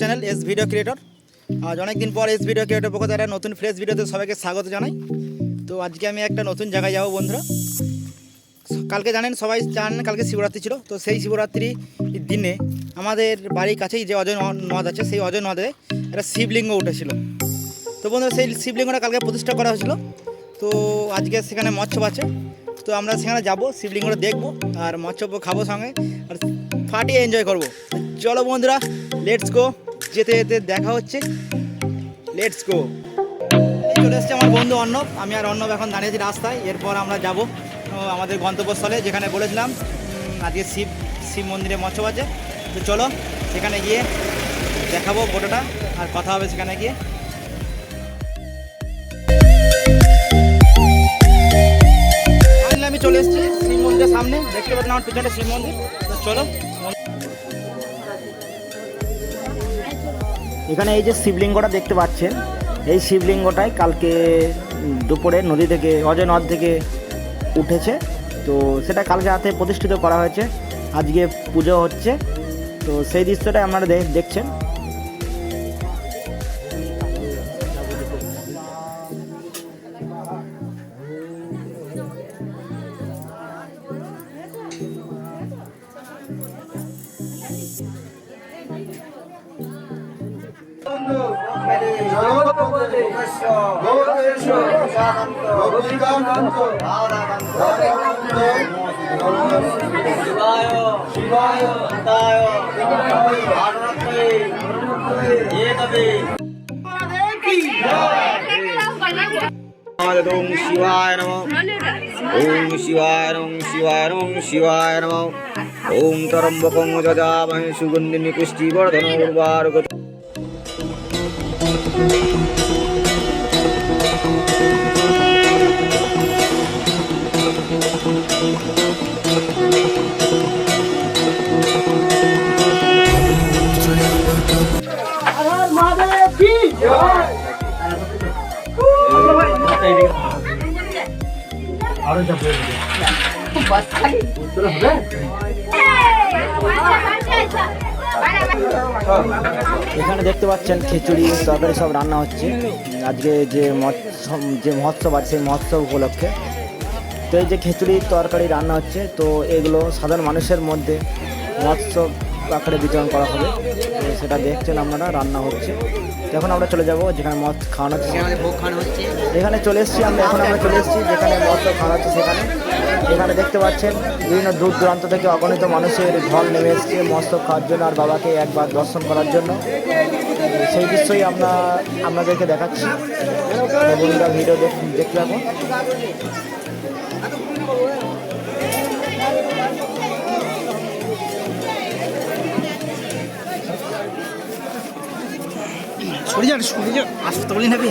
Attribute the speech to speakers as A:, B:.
A: Channel S video creator আজ অনেক দিন পর এস ভিডিও ক্রিয়েটর পক্ষ একটা নতুন ফ্রেশ ভিডিওতে সবাইকে স্বাগত জানাই। তো আজকে আমি একটা নতুন জায়গায় যাব বন্ধুরা। কালকে জানেন সবাই জানেন কালকে শিবরাত্রি ছিল। তো সেই শিবরাত্রি দিনে আমাদের বাড়ির কাছেই যে অজয় নদ আছে, সেই অজয় নদে একটা শিবলিঙ্গ উঠেছিল। তো বন্ধুরা সেই শিবলিঙ্গটা কালকে প্রতিষ্ঠা করা হয়েছিল। তো আজকে সেখানে মৎস্য আছে। তো আমরা সেখানে যাব, শিবলিঙ্গটা দেখব, আর মৎস্য খাব সঙ্গে। আর ফাটিয়ে এনজয় করব। চলো বন্ধুরা লেটস গো যেতে যেতে দেখা হচ্ছে। লেটস গো চলে এসছে আমার বন্ধু অর্ণব। আমি আর অর্ণব এখন দাঁড়িয়েছি রাস্তায়। এরপর আমরা যাব আমাদের গন্তব্যস্থলে, যেখানে বলেছিলাম আজকে শিব শিব মন্দিরে মৎস্য আছে। তো চলো, সেখানে গিয়ে দেখাবো ফটোটা, আর কথা হবে সেখানে গিয়ে। আমি চলে এসেছি শিব মন্দিরের সামনে। দেখতে পাচ্ছেন আমার পিছনে শিব মন্দির। তো চলো। এখানে এই যে শিবলিঙ্গটা দেখতে পাচ্ছেন, এই শিবলিঙ্গটাই কালকে দুপুরে নদী থেকে, অজয় নদ থেকে উঠেছে। তো সেটা কালকে রাতে প্রতিষ্ঠিত করা হয়েছে। আজকে পুজো হচ্ছে। তো সেই দৃশ্যটাই আপনারা
B: শিবায় তায় আনন্দে এ তবে ওম শিবায় নমঃ ওম শিবায় নমঃ শিবায় নমঃ শিবায় নমঃ
A: এখানে দেখতে পাচ্ছেন খিচুড়ি, তরকারি সব রান্না হচ্ছে। আজকে যে যে মহোৎসব আছে, সেই মহোৎসব উপলক্ষে তো এই যে খিচুড়ি তরকারি রান্না হচ্ছে তো এগুলো সাধারণ মানুষের মধ্যে মৎস্য আকারে বিতরণ করা হবে। তো সেটা দেখছেন আপনারা রান্না হচ্ছে। তো এখন আমরা চলে যাব যেখানে মদ খাওয়ানো হচ্ছে। এখানে চলে এসেছি আমরা এখন আমরা চলে এসেছি যেখানে মৎস্য খাওয়া হচ্ছে সেখানে। এখানে দেখতে পাচ্ছেন বিভিন্ন দূর দূরান্ত থেকে অগণিত মানুষের ঢল নেমে এসছে মস্ত খাওয়ার জন্য আর বাবাকে একবার দর্শন করার জন্য। সেই দৃশ্যই আমরা আপনাদেরকে দেখাচ্ছি। বন্ধুরা ভিডিও দেখ দেখতে থাকুন। সরে যা সরে যা। আসতে বলি নেবে।